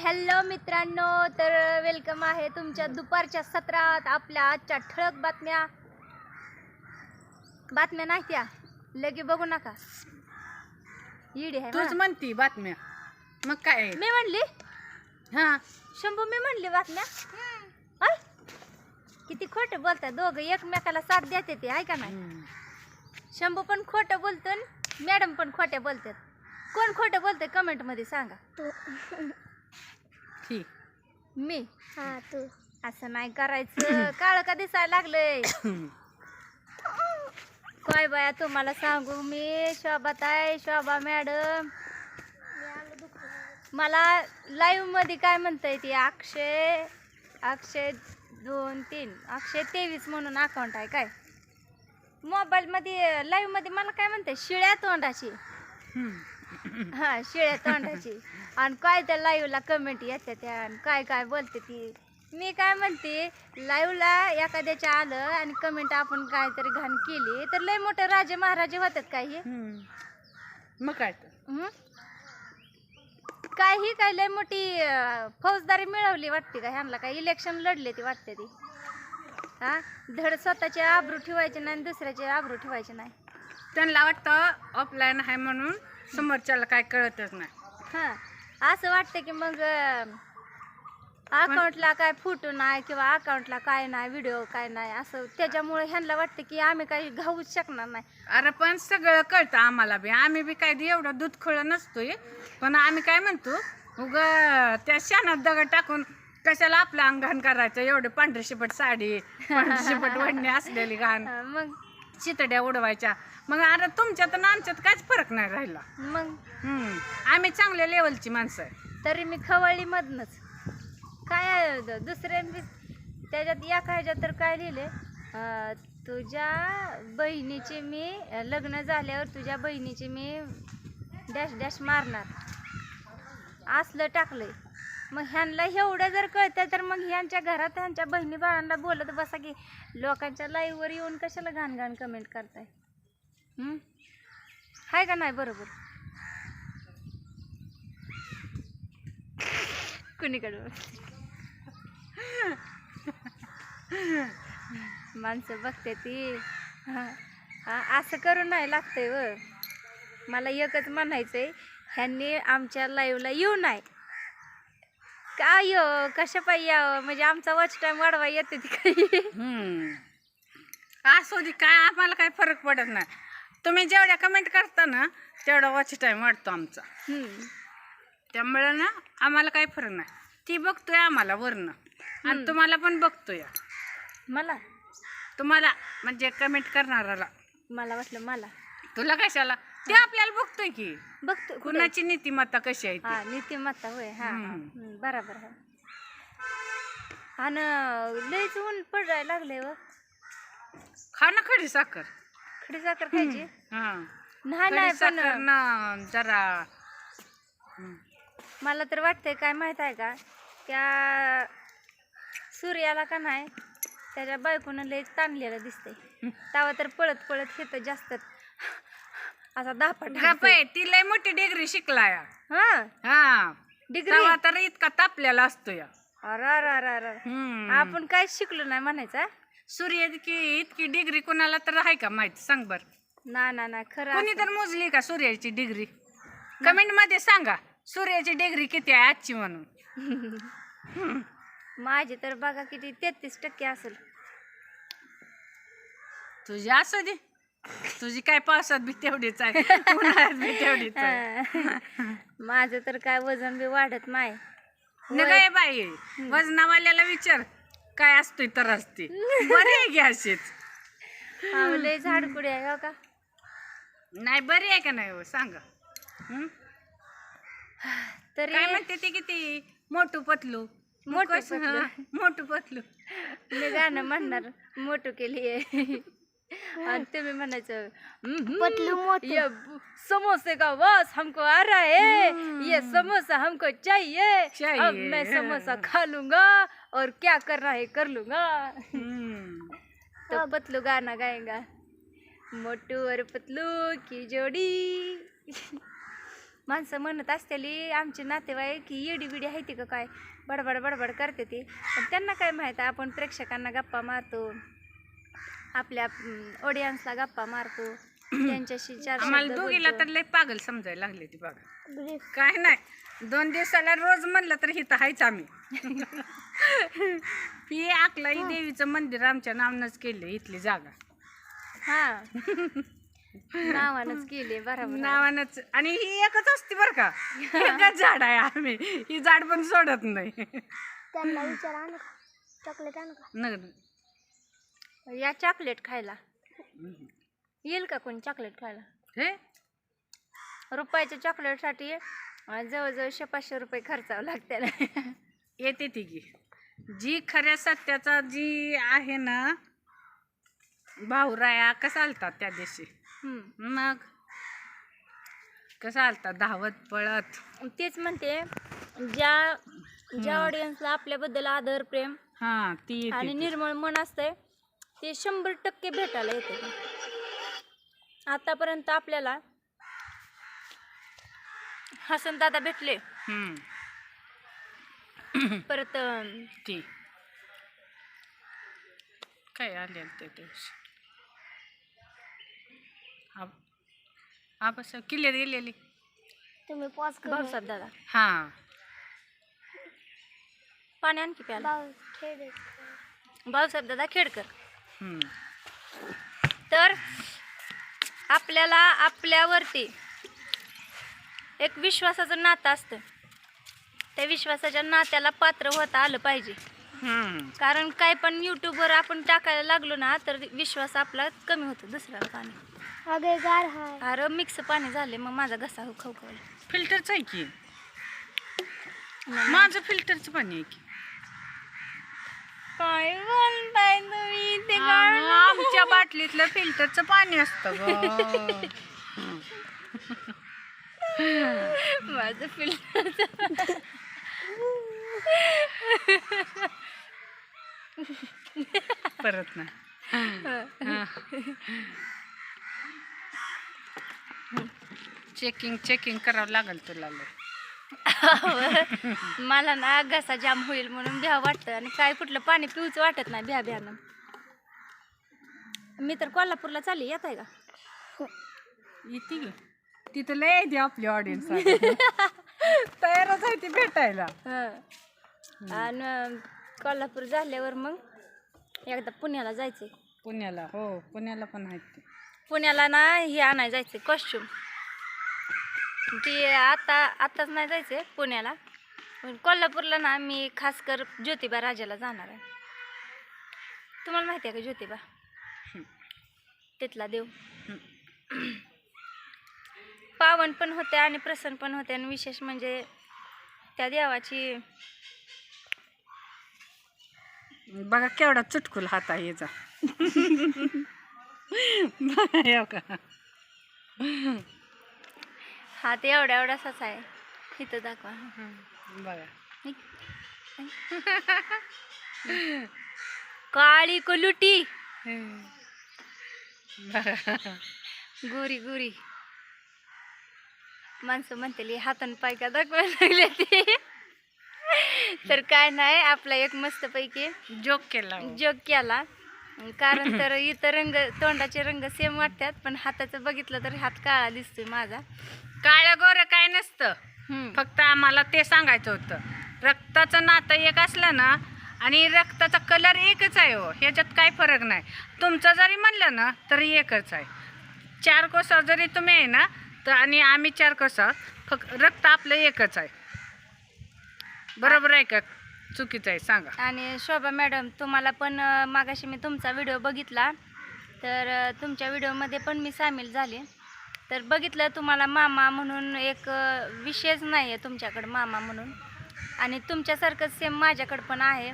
Hello मित्रांनो तर welcome आहे तुमच्या दुपारच्या सत्रात आपल्या आजच्या ठळक बातम्या. बातम्या नाही त्या लगे बघू नका. इडी आहे तूच म्हणा. म्हणती बातम्या. मग काय आहे? मी म्हणली? हा. शंभू मी म्हणली बातम्या? किती खोटं बोलतात दोघं एकमेकाला साथ देते ते आहे का नाही? हम्म. शंभू पण खोटं बोलतो मॅडम पण खोट्या बोलतात. कोण खोटं बोलतंय कमेंटमध्ये सांगा. ठीक मी? हा तू. असं नाही करायचं. काळ का दिसायला लागलंय? काय बाया तुम्हाला सांगू? मी शोभाताई शोभा मॅडम. मला लाईव्हमध्ये काय म्हणताय ती? अक्षय अक्षय दोन तीन. अक्षय तेवीस म्हणून अकाउंट आहे काय? मोबाईल मध्ये लाईव्हमध्ये मला काय म्हणते शिळ्या तोंडाची. हा शिळ्या तोंडाची. आणि काय त्या लाईव्हला कमेंट येते त्या आणि काय काय बोलते ती. मी काय म्हणते लाईव्हला एखाद्याच्या आलं आणि कमेंट आपण काहीतरी घाण केली तर लय मोठे राजे महाराजे होतात काय हे? मग काय तर. हं? काय ही काय लय मोठी अं, फौजदारी मिळवली वाटते का ह्यांना? काय इलेक्शन लढले ती वाटते ती. हा? धड स्वतःचे आबरू ठेवायचे नाही आणि दुसऱ्याचे आबरू ठेवायचे नाही. त्यांना वाटतं ऑफलाईन आहे म्हणून समोरच्याला काय कळतच नाही. हा. असं वाटतं की मग अकाउंटला काय फोटो नाही किंवा अकाउंटला काय नाही व्हिडिओ काय नाही असं त्याच्यामुळे ह्यांना वाटतं की आम्ही काही घाऊच शकणार नाही. अरे पण सगळं कळतं आम्हाला बी. आम्ही बी काय एवढं दूध खळ नसतोय. पण आम्ही काय म्हणतो उग त्या शानात दगड टाकून कशाला आपलं अंगण करायचं? एवढं पांढरी शिपट साडी पांढरी शिपट वडणी असलेली घाण. मग चितड्या उडवायच्या. मग अरे तुमच्यात आणि आमच्यात काहीच फरक नाही राहिला. मग? हम्म. आम्ही चांगल्या लेवलची माणसं आहे. तरी मी खवळली मधनच काय आहे द- दुसऱ्या बी- त्याच्यात एका ह्याच्यात तर काय लिहिले? तुझ्या बहिणीचे मी अं, लग्न झाल्यावर तुझ्या बहिणीचे मी डॅश डॅश मारणार. असलं टाकलंय. मग ह्यांना एवढं जर कळतं तर मग ह्यांच्या घरात ह्यांच्या बहिणी बाळांना बोलत बसा की लोकांच्या लाईव्हवर येऊन कशाला घाण घाण कमेंट करताय आहे का नाही बरोबर? कुणीकडं? माणसं बघते ती. असं करून नाही लागतंय व. मला एकच म्हणायचंय ह्यांनी आमच्या लाईव्हला येऊ नाही. काय यो कशा पाहिजे यावं म्हणजे आमचा वॉच टाइम वाढवा येते ती काही. असू दे काय आम्हाला काही फरक पडत नाही. तुम्ही जेवढ्या कमेंट करता ना तेवढा वॉच टाईम वाढतो आमचा. हम्म. त्यामुळे ना आम्हाला काही फरक नाही. ती बघतोय आम्हाला वरनं. आणि तुम्हाला पण बघतोय. मला? तुम्हाला म्हणजे कमेंट करणाराला मला वाटलं मला. तुला कशाला? ते आपल्याला बघतोय की बघतो कुठे? कुणाची नीतिमत्ता कशी आहे ती. हा नीतिमत्ता होय हा हा. हम्म. हम्म, बराबर आहे आणि लयच ऊन पडायला लागले व खा ना खडी साखर खडी साखर खायची हा नाही खडी नाही पण साखर ना जरा हम्म. मला तर वाटतंय काय माहीत आहे का त्या सूर्याला का नाही त्याच्या बायकोनं लय ताणलेलं दिसतंय तेव्हा तर पळत पळत येतं जास्त असा दापट गप्प आहे, ती लय मोठी डिग्री शिकलाय हा? हा. डिग्री तेव्हा तर इतका तापलेला असतो या. अरे अरे अरे अरे. हम्म. आपण काय शिकलो नाही म्हणायचं सूर्य इतकी इतकी डिग्री कोणाला तर आहे का माहिती? सांग बर. ना ना ना खरं कोणी तर मोजली का सूर्याची डिग्री कमेंटमध्ये सांगा सूर्याची डिग्री किती आहे आजची म्हणून? माझी तर बघा किती तेहतीस टक्के असेल. तुझी असू दे. तुझी काय पावसात बी तेवढीच आहे. उन्हाळ्यात बी तेवढीच आहे. माझं तर काय वजन बी वाढत नाही. न काय बाई? वजनावाल्याला विचार. काय असतोय तर असते बरी आहे की अशीच अहो, लय झाडकुडी आहे हो का? नाही बरी आहे का नाही हो? सांगा. हं? तरी काय म्हणते ती किती? मोठू पतलू. मोठू कसं, पतलू. मोठू पतलू. मी गाणं म्हणणार मोठू केली आहे आणि तुम्ही म्हणायचं पतलू ये समोसे का वास हमको आ रहा है? ये समोसा हमको चाहिए? चाहिए, अब मैं समोसा खा लूंगा और क्या करना है कर लूंगा। हम्म. तो पतलू गाना गाएगा। मोटू और पतलू की जोड़ी। माणसं म्हणत असतेली आमचे नातेवाईक की येडी बिडी आहे ती का काय? बडबड बडबड करते ती. पण त्यांना काय माहीत आपण प्रेक्षकांना गप्पा मारतो. आपल्या ऑडियन्सला गप्पा मारतो. त्यांच्याशी चार आम्हाला शब्द दोघीला बोलतो. तर लय पागल समजायला लागले ती बघा. काय नाही. दोन दिवसाला रोज म्हणलं तर हिथं हायच आम्ही. ही आकलाई देवीचं मंदिर आमच्या नावनच केलं इथली जागा. हा. नावानच केले बरोबर नावानच. आणि ही एकच असते बरं का. एकच झाड आहे आम्ही. ही झाड पण सोडत नाही. त्यांना विचार आणू का चॉकलेट आणू का? न- या चॉकलेट खायला. येईल का कोणी चॉकलेट खायला? हे? रुपयाच्या चॉकलेटसाठी जवळजवळ शे पाचशे रुपये खर्चावं लागते येते ती की. जी खऱ्या सत्याचा जी आहे ना भाऊराया कसा आलतात त्या दिवशी? मग? कसं आलतात धावत पळत? तेच म्हणते ज्या ज्या ऑडियन्सला आपल्याबद्दल आदर प्रेम हा ती आणि. निर्मळ मन असतंय ते शंभर टक्के भेटायला येते आतापर्यंत आपल्याला हसन दादा भेटले. हम्म, परत ती. काय आले त्या दिवशी? आ- आ बस किल्ल्यात गेलेली तुम्ही पॉज करू. भाऊसाहेब दादा. हा. पाणी आणखी प्याला भाऊसाहेब दादा खेडकर. तर आपल्याला आपल्यावरती एक विश्वासाचं नातं असतं. त्या विश्वासाच्या नात्याला पात्र होता आलं पाहिजे. हम्म. कारण काय पण यूट्यूबवर आपण टाकायला लागलो ना तर विश्वास आपला कमी होतो दुसऱ्याला पाणी. अगे गार हाय. अरे मिक्स पाणी झाले मग माझा घसा खवखवला फिल्टरचं आहे की? माझं फिल्टरचं पाणी आहे की? काय बोलताय तुम्ही? ते आ, आमच्या बाटलीतलं फिल्टरचं पाणी असतं ग. माझं फिल्टर परत ना. चेकिंग चेकिंग करावं लागेल तुला लय. मला ना घसा जाम होईल म्हणून भ्या वाटतं आणि काय कुठलं पाणी पिऊच वाटत नाही भ्या भ्यानं. मी तर कोल्हापूरला चालली येत आहे का? येते ग तिथं लय येते आपली ऑडियन्स तयारच आहे ती भेटायला. हं. आणि कोल्हापूर झाल्यावर मग एकदा पुण्याला जायचंय. पुण्याला हो पुण्याला पण आहेत ते. पुण्याला ना हे आणायला जायचंय कॉस्ट्युम ते आता आत्ताच नाही जायचं आहे पुण्याला. पण कोल्हापूरला ना मी खास कर ज्योतिबा राजाला जाणार आहे. तुम्हाला माहिती आहे का ज्योतिबा? तिथला देव. पावन पण होते आणि प्रसन्न पण होते आणि विशेष म्हणजे त्या देवाची बघा केवढा चुटकुल हात आहे याचा बघा. हे हात एवढा एवढासाच आहे. इथं दाखवा. बघा. काळी कुलुटी. गोरी गोरी. माणसं म्हणतेली हातान पाय का दाखवायला लागले ते? तर काय नाही आपला एक मस्तपैकी जोक केला हो. जोक केला. कारण तर इथं रंग तोंडाचे रंग सेम वाटतात पण हाताचं बघितलं तर हात काळा दिसतोय माझा. काळ्या गोरं काय नसतं. फक्त आम्हाला ते सांगायचं होतं. रक्ताचं नातं एक असलं ना आणि रक्ताचा कलर एकच आहे हो ह्याच्यात काय फरक नाही. तुमचं जरी म्हणलं ना तरी एकच आहे. चार कोसा जरी तुम्ही आहे ना तर आणि आम्ही चार कोसा फक्त रक्त आपलं एकच आहे. बरोबर आहे का? चुकीचं आहे सांगा. आणि शोभा मॅडम तुम्हाला पण मागाशी मी तुमचा व्हिडिओ बघितला. तर तुमच्या व्हिडिओमध्ये पण मी सामील झाले. तर बघितलं तुम्हाला मामा म्हणून एक विषयच नाही आहे तुमच्याकडं मामा म्हणून. आणि तुमच्यासारखंच सेम माझ्याकडं पण आहे.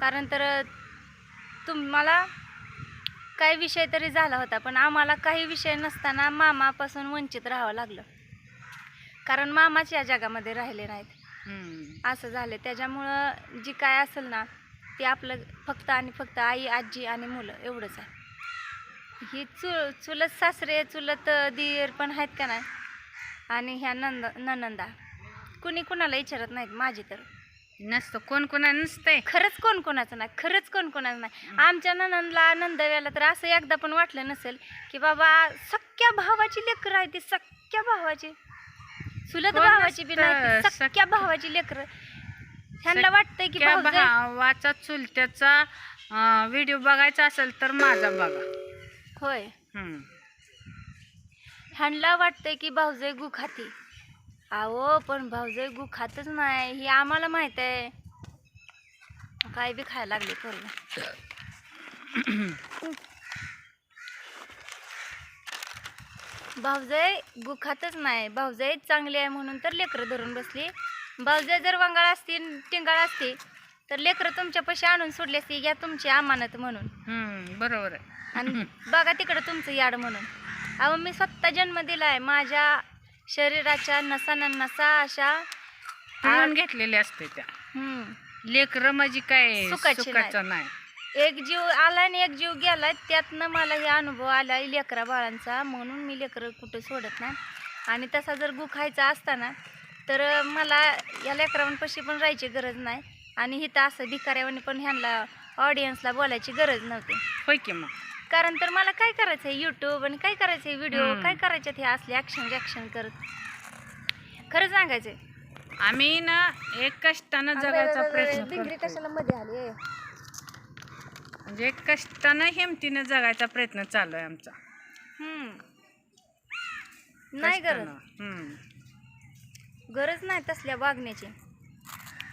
कारण तर तुम्हाला काही विषय तरी झाला होता पण आम्हाला काही विषय नसताना मामापासून वंचित राहावं लागलं. कारण मामाच या जगामध्ये राहिले नाहीत. असं झालं. त्याच्यामुळं जी काय असेल ना ते आपलं फक्त आणि फक्त आई आजी आणि मुलं एवढंच आहे. ही चु चुलत सासरे चुलत दीर पण आहेत का नाही? आणि ह्या नंद ननंदा. कुणी कुणाला विचारत नाहीत? माझी तर. नसतं. कोण कोणा नसतंय? खरंच कोण कोणाचं नाही? खरंच कोण कोणाचं नाही? आमच्या ननंदला नंदव्याला तर असं एकदा पण वाटलं नसेल की बाबा सख्या भावाची लेकरं आहे ती सख्या भावाची. कोण भावाची बी नाही ती नसतं? सख्या भावाची लेकरं. ह्यांना वाटतंय की त्या भाऊजाई- भावाचा चुलत्याचा व्हिडिओ बघायचा असेल तर माझा बघा. होय. हम्म. ह्यांना वाटतंय की भाऊजाई गु खाती अहो पण भाऊजाई गु खातच नाही. हे आम्हाला माहीत आहे. काय बी खायला लागले पोरं भाऊजाई गु खातच नाही. भाऊजाई चांगली आहे म्हणून तर लेकरं धरून बसली. भाऊजाई जर वंगाळ असती टिंगाळ असती तर लेकरं तुमच्यापाशी आणून सोडली असती घ्या तुमची अमानत म्हणून. हम्म, बरोबर आहे. आणि बघा तिकडं तुमचं याड म्हणून. अहो मी स्वतः जन्म दिलाय. माझ्या शरीराच्या नसाना नसा अशा पिळून घेतलेले असते त्या. हम्म. लेकरं म्हणजे काय सुखाची सुखाचं नाही. एक जीव आला आणि एक जीव गेलाय त्यातनं मला हे अनुभव आला लेकरा बाळांचा. म्हणून मी लेकरं कुठं सोडत नाही. आणि तसा जर गु खायचा असताना तर मला या लेकरांपाशी पण राहायची गरज नाही. आणि इथं असं भिकाऱ्यावानी पण ह्यांना ऑडियन्सला बोलायची गरज नव्हती. होय की मग? कारण तर मला काय करायचं आहे यूट्यूब आणि काय करायचं आहे व्हिडिओ. काय करायचे हे असले ॲक्शन ॲक्शन करत? खरं सांगायचंय. आम्ही ना एक कष्टानं जगायचा प्रयत्न डिग्री करतो कशाला मध्ये आली म्हणजे एक कष्टानं हिमतीनं जगायचा प्रयत्न चालू आहे आमचा. हम्म. नाही गरज. कष्टानं. हम्म. गरज नाही तसल्या वागण्याची.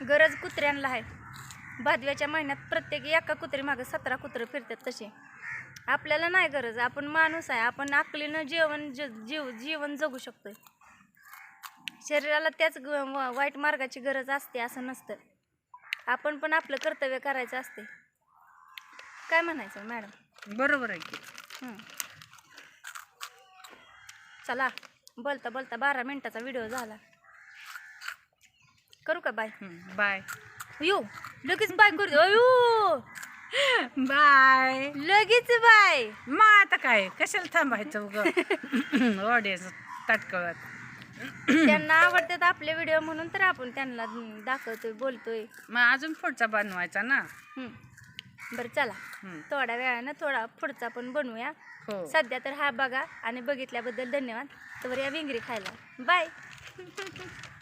गरज कुत्र्यांना आहे. भादव्याच्या महिन्यात प्रत्येक एका कुत्री मागे सतरा कुत्रं फिरतात तसे. आपल्याला नाही गरज. आपण माणूस आहे. आपण आकलीनं जेवण ज- जीव जीवन जगू शकतोय. शरीराला त्याच वाईट मार्गाची गरज असते असं नसतं. आपण पण आपलं कर्तव्य करायचं असते. काय म्हणायचं मॅडम? बरोबर आहे की. चला. बोलता बोलता बारा मिनिटाचा व्हिडिओ झाला. करू का? बाय. बाय. अयो लगेच बाय करू अयो! बाय. लगेच बाय. मग आता काय? कशाला थांबायचं उग? ऑडियन्स ताटकळत. त्यांना आवडतात आपले व्हिडिओ म्हणून तर आपण त्यांना दाखवतोय बोलतोय. मग अजून पुढचा बनवायचा ना? हं. बरं चला. थोड्या वेळानं थोडा पुढचा पण बनवूया. हो. सध्या तर हा बघा आणि बघितल्याबद्दल धन्यवाद. तर या विंगरी खायला. बाय.